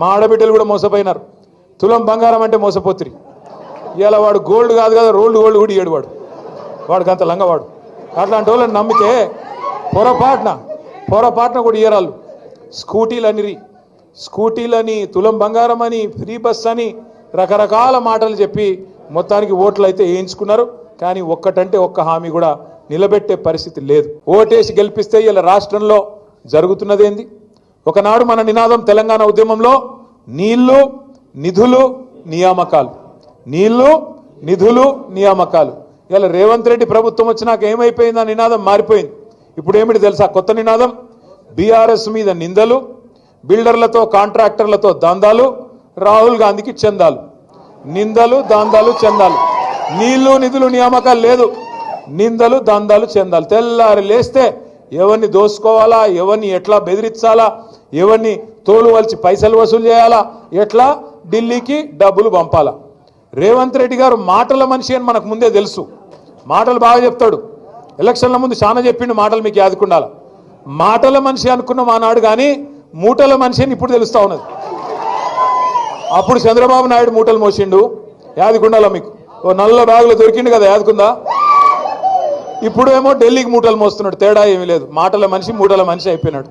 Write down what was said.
మా ఆడబిడ్డలు కూడా మోసపోయినారు. తులం బంగారం అంటే మోసపోతురి. ఇలా వాడు గోల్డ్ కాదు కదా రోల్డ్ గోల్డ్ కూడా ఇయ్యడు వాడు. వాడికి అంత లంగవాడు అట్లాంటి వాళ్ళని నమ్మితే పొరపాటున పొరపాటున కూడా ఇయ్యరాళ్ళు. స్కూటీలనిరి స్కూటీలని తులం బంగారం అని ఫ్రీ బస్ అని రకరకాల మాటలు చెప్పి మొత్తానికి ఓట్లు అయితే వేయించుకున్నారు. కానీ ఒక్కటంటే ఒక్క హామీ కూడా నిలబెట్టే పరిస్థితి లేదు. ఓటేసి గెలిపిస్తే ఇలా రాష్ట్రంలో జరుగుతున్నదేంది? ఒకనాడు మన నినాదం తెలంగాణ ఉద్యమంలో నీళ్ళు నిధులు నియామకాలు. నీళ్ళు నిధులు నియామకాలు. ఇలా రేవంత్ రెడ్డి ప్రభుత్వం వచ్చినాక ఏమైపోయింది? ఆ నినాదం మారిపోయింది. ఇప్పుడు ఏమిటి తెలుసా? కొత్త నినాదం. బీఆర్ఎస్ మీద నిందలు బిల్డర్లతో కాంట్రాక్టర్లతో దందాలు రాహుల్ గాంధీకి చందాలు. నిందలు దాందాలు చందాలు. నీళ్ళు నిధులు నియామకాలు లేదు. నిందలు దందాలు చందాలు. తెల్లారి లేస్తే ఎవరిని దోసుకోవాలా? ఎవరిని ఎట్లా బెదిరించాలా? ఎవరిని తోలు వలిచి పైసలు వసూలు చేయాలా? ఎట్లా? ఢిల్లీకి డబ్బులు పంపాలా? రేవంత్ రెడ్డి గారు మాటల మనిషి అని మనకు ముందే తెలుసు. మాటలు బాగా చెప్తాడు. ఎలక్షన్ల ముందు చాలా చెప్పిండు మాటలు మీకు యాదుకుండాల మాటల మనిషి అనుకున్న మానాడు కానీ మూటల మనిషి అని ఇప్పుడు తెలుస్తా ఉన్నది. అప్పుడు చంద్రబాబు నాయుడు మూటలు మోసిండు. యాదికుండాల మీకు? ఓ నల్ల బ్యాగులో దొరికిండు కదా యాదుకుందా? ఇప్పుడు ఏమో ఢిల్లీకి మూటలు మోస్తున్నాడు. తేడా ఏమీ లేదు. మాటల మనిషి మూటల మనిషి అయిపోయినాడు.